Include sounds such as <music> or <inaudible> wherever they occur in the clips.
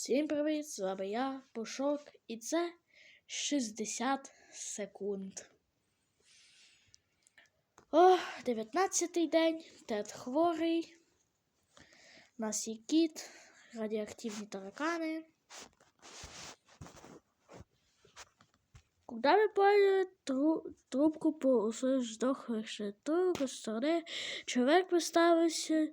Всім привіт! З вами я, Пушок, і це 60 секунд. О, 19-й день, тет хворий. У нас є кіт, радіоактивні таракани. Когда ми поняли тру трубку по ще другої сторони, чоловік поставився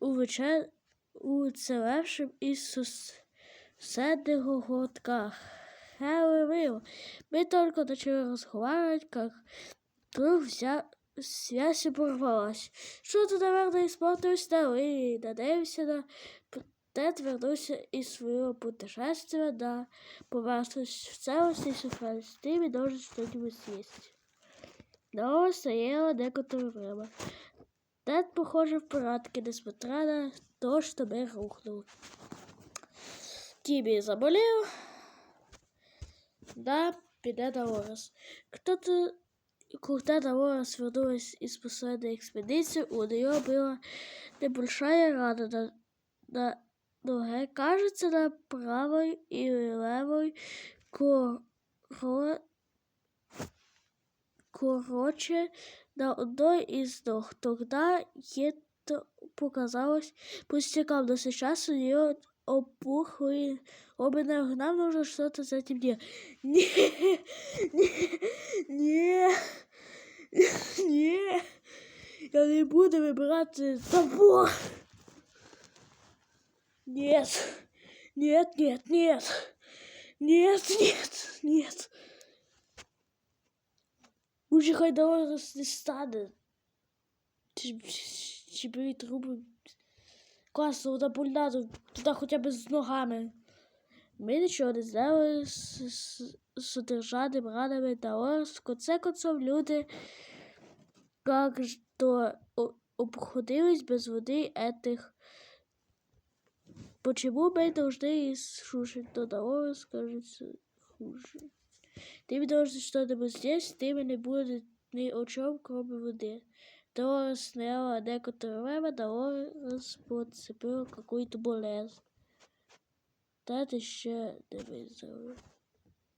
у вечер уцелевшим із сусідніх городках. Говорил, мы только начали разговаривать, как вдруг вся связь оборвалась. Что-то, наверное, испортилось на и надеемся на Тед вернулся из своего путешествия на поверхность в целости и сохранности. Ты мне должен что-нибудь съесть. Но стояло некоторое время. Тед, похоже, в порядке, несмотря на то, что мы рухнул. Тимми заболел. Да, піде на Орос. Кто-то, когда Долорес вернулась из последней экспедиции, у нее была небольшая рана на, на ноге, кажется, на правой и левой коро... короче, на одной из ног. Тогда ей показалось пустяком, но сейчас у нее опухли оба ноги. Нам нужно что-то с этим делать. Не, не, не, не. Я не буду выбирать того. Нет, нет, нет, нет. Нет, нет, нет. Лучше хай давай не стане. Чи бери трубу. Класно, вона больна, туди хоча б з ногами. Ми нічого не знали з, з, з державними ранами та ось. В конце концов люди как то обходились без води этих. Почему мы должны слушать то Даорос, кажется, хуже. Ты должен что-нибудь здесь, ты не будет ни о чем, кроме воды. Даорос сняла некоторое время, Даорос подцепила какую-то болезнь. Та ти ще не виздоровив.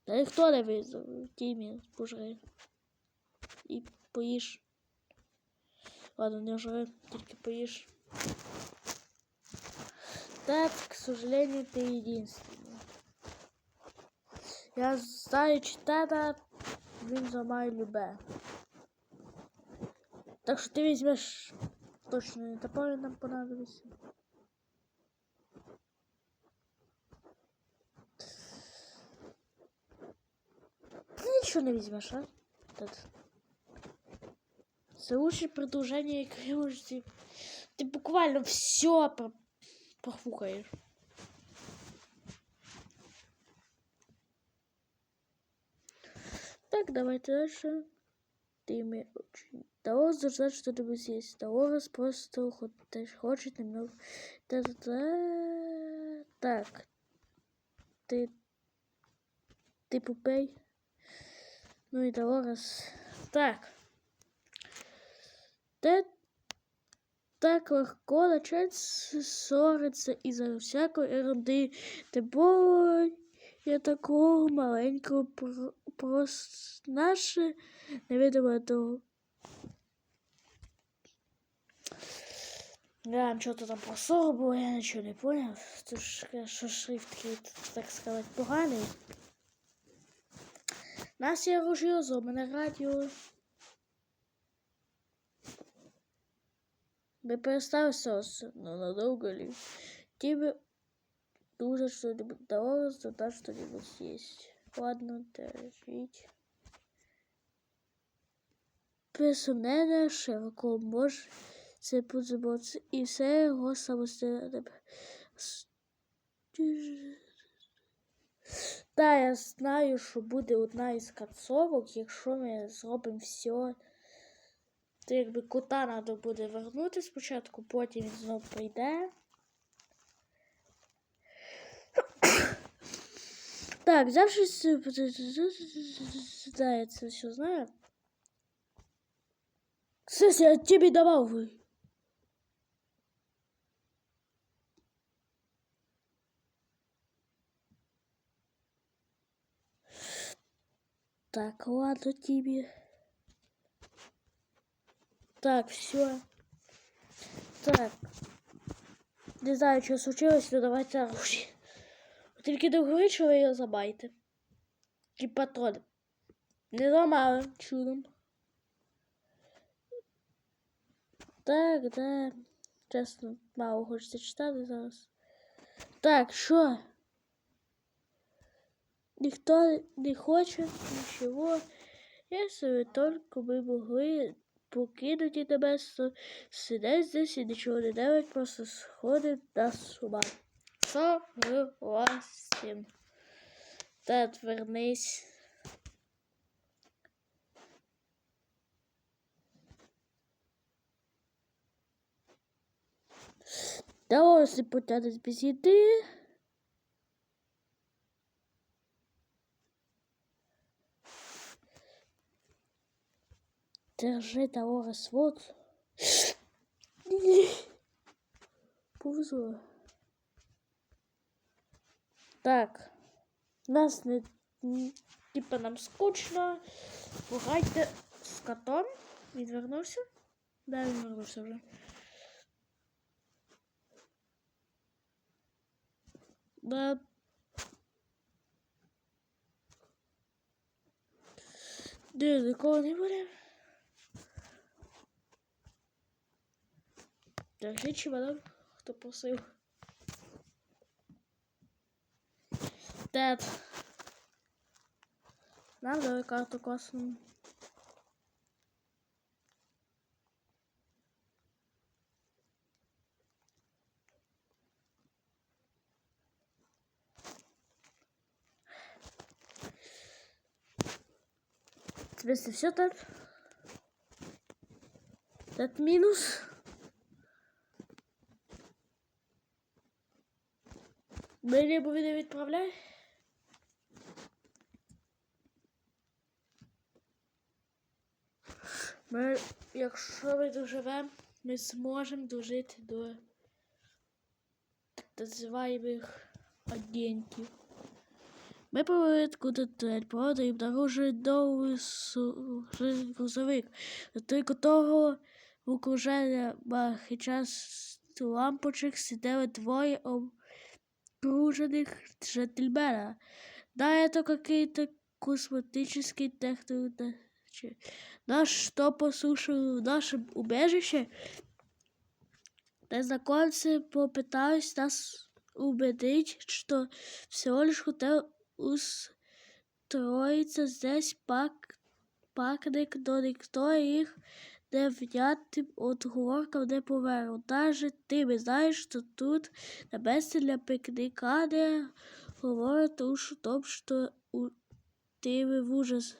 Та ніхто не виздоровив. Тімі, пожри. І поїж. Ладно, не жри, тільки поїж. Тед, к сожалению, ты единственный. Я знаю Теда, він зламає любе. Так що ти візьмеш точно не топор нам понадобиться. Ты ничего не возьмешь, а? Тут. Это лучшее продолжение игры. Ты буквально все про Так, давайте дальше. Ты мне очень... Даос должна что-нибудь съесть. Даос просто хочет немного... Та -та -та. Так. Ты... Ты пупей. Ну и Даорас. Так. Ты так легко начать ссориться из-за всякой ерунды. Тим я такого маленького просто наше невидимо того. Да, что-то там про ссору было, я ничего не понял. Тут что шрифт так сказать, поганый. Нас є ружье, зломане радіо. Би переставився ну, надолго ли. Тебе нужно что-нибудь давалось, тогда что-нибудь есть. Ладно, держить. Без широко може це позаботися. І все його самостійно. Та я знаю, що буде одна із кацовок, якщо ми зробимо все. То якби кота треба буде вернути спочатку, потім він знову прийде. Так, завжди э, да, я це все знаю. Кстати, я тебе давав. Так, ладно тебе. Так, все. Так. Не знаю, что случилось, но давайте оружие. Тільки до гори, що ви його забайте. І патрони. Не зламали чудом. Так, да. Чесно, мало хочеться читати зараз. Так, що? Ніхто не хоче нічого. Якщо тільки ви могли покинути тебе, то сидять здесь і нічого не делать, просто сходить на сума. Согласен. Та отвернись. Давай потягнуть без їди. Держи того свод. Повезло. Так. Нас не типа нам скучно. Пограйте з котом. Відвернувся? Да, він вернувся вже. Да. Де, нікого не буде? Держи чемодан, хто просив. Дед. Нам дали карту. В смысле, все так? Этот минус. Мені буде відправляй. Ми, якщо ми доживемо, ми зможемо дожити до так називаємих агентів. Ми трель, правда, і обнаружили новий грузовик. Тільки того в окруження час лампочок сидели двоє обкруженных джентльмена. Да, это какие-то косметические технологии. Нас что послушали в нашем убежище? Незнакомцы попытались нас убедить, что всего лишь хотел устроиться здесь пак, пакник, но никто их невнятним отговоркам не поверив. Даже ти не знаєш, що тут на місці для пікніка не говорить уж о том, що у ти в ужас.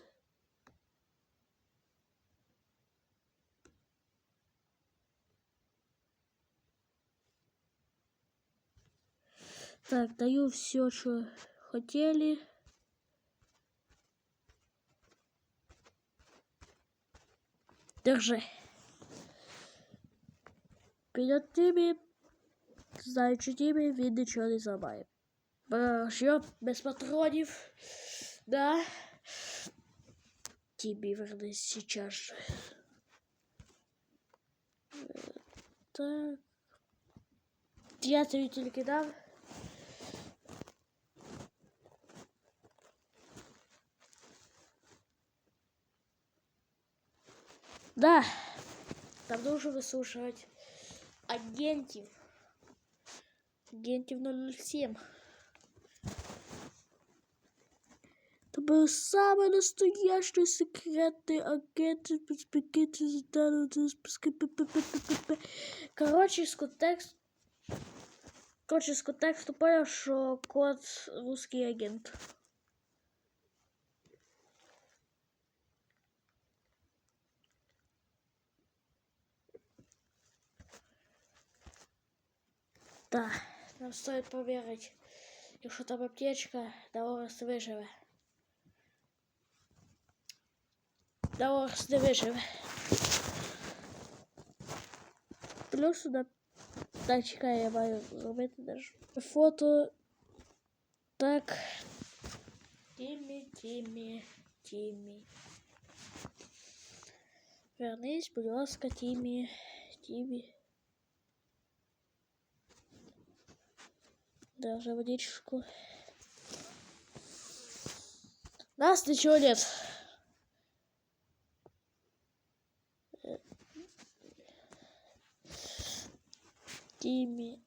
Так, даю все, что хотели. Держи. Перед тими, знаючи тими, він нічого не зламає. Що, без патронів. Да. Тімі вернись сейчас же. Так. Я тобі тільки дав. Да, там нужно выслушивать агентів. Агентів 007. Это был самый настоящий секретный агент Короче, с контекст... Короче, с контексту понял, что код русский агент. Да, нам стоит поверить. Якщо там аптечка, Даорес виживе. Даорес не виживе. Плюс сюди. Так, чекай, я маю зробити даже. Фото. Так. Тімі, Тімі, Тіммі. Вернись, будь ласка, Тіммі. Тіммі. Даже водичку. Нас ничего нет. Э, Тимми.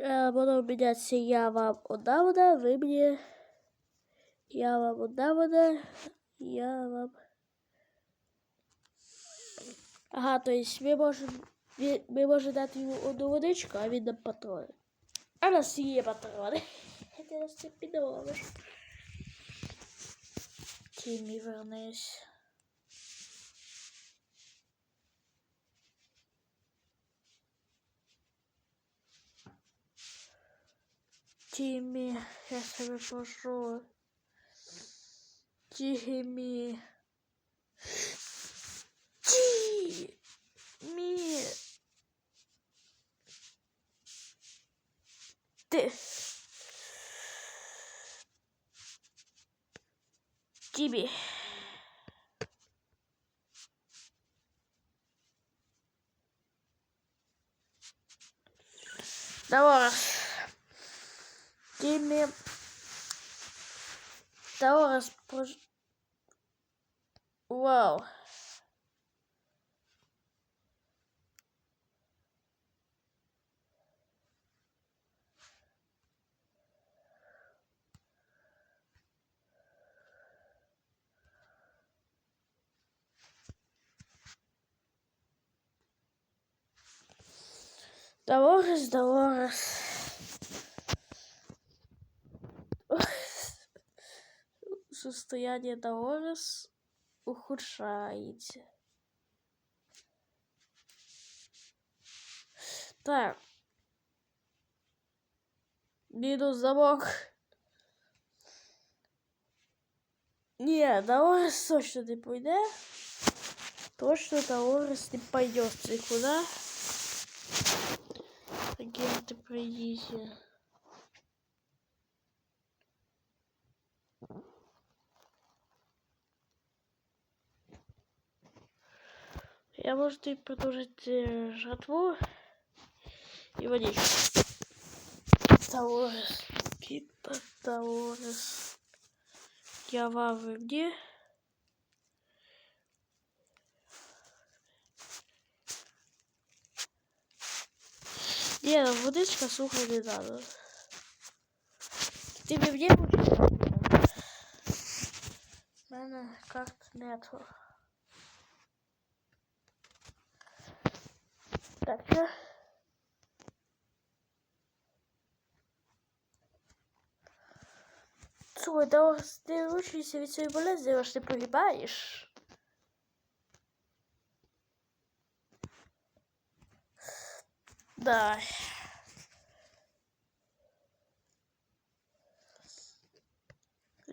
Е, Буду мінятися я вам вода, ви мені. Я вам одна вода, я вам. Ага, то есть ми можемо ми, ми можемо дати йому одну водичку, а він нам патрони. А у нас є патрони. <laughs> Ти нас це підловиш. Тімі, вернись. Тімі, я тебе прошу. Тімі. Тімі. Ти. Тімі. Давай. Тімі. Давай, спож... Вау. Долорес, Долорес. Состояние Долорес ухудшается. Так. Минус замок. Не, Долорес точно не пойде. Точно Долорес не пойдет никуда. Агенты, пройдите. Я можу і продовжити жатву і водичку. Таурес, Кита Таурес. Я вавы где? Не, ну водичка сухо не надо. Ты мне У мене карт нету. Так, що? Слухай, да ти вручуєшся від цієї болезні, аж ти погибаєш. Да.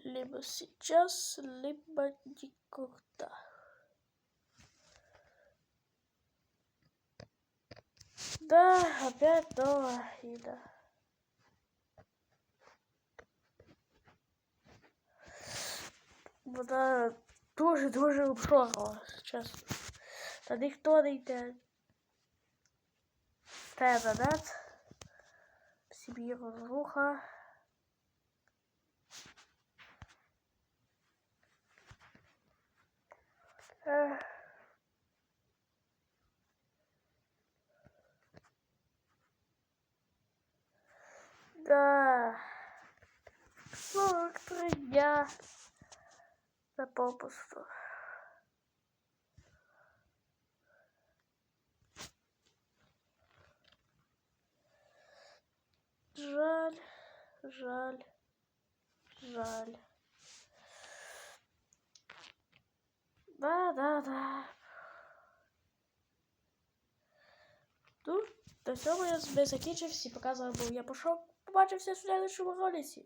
Либо сейчас, либо никогда. Да, опять новая еда. Вона дуже-дуже обшорила, чесно. Та ніхто не йде. Те задат. Сім'ї розруха. Ех. Да. 43 дня на попусту. Жаль, жаль, жаль. Да, да, да. Тут до цього я себе закінчив, всі показував, бо я пішов, побачився в следующому ролиці.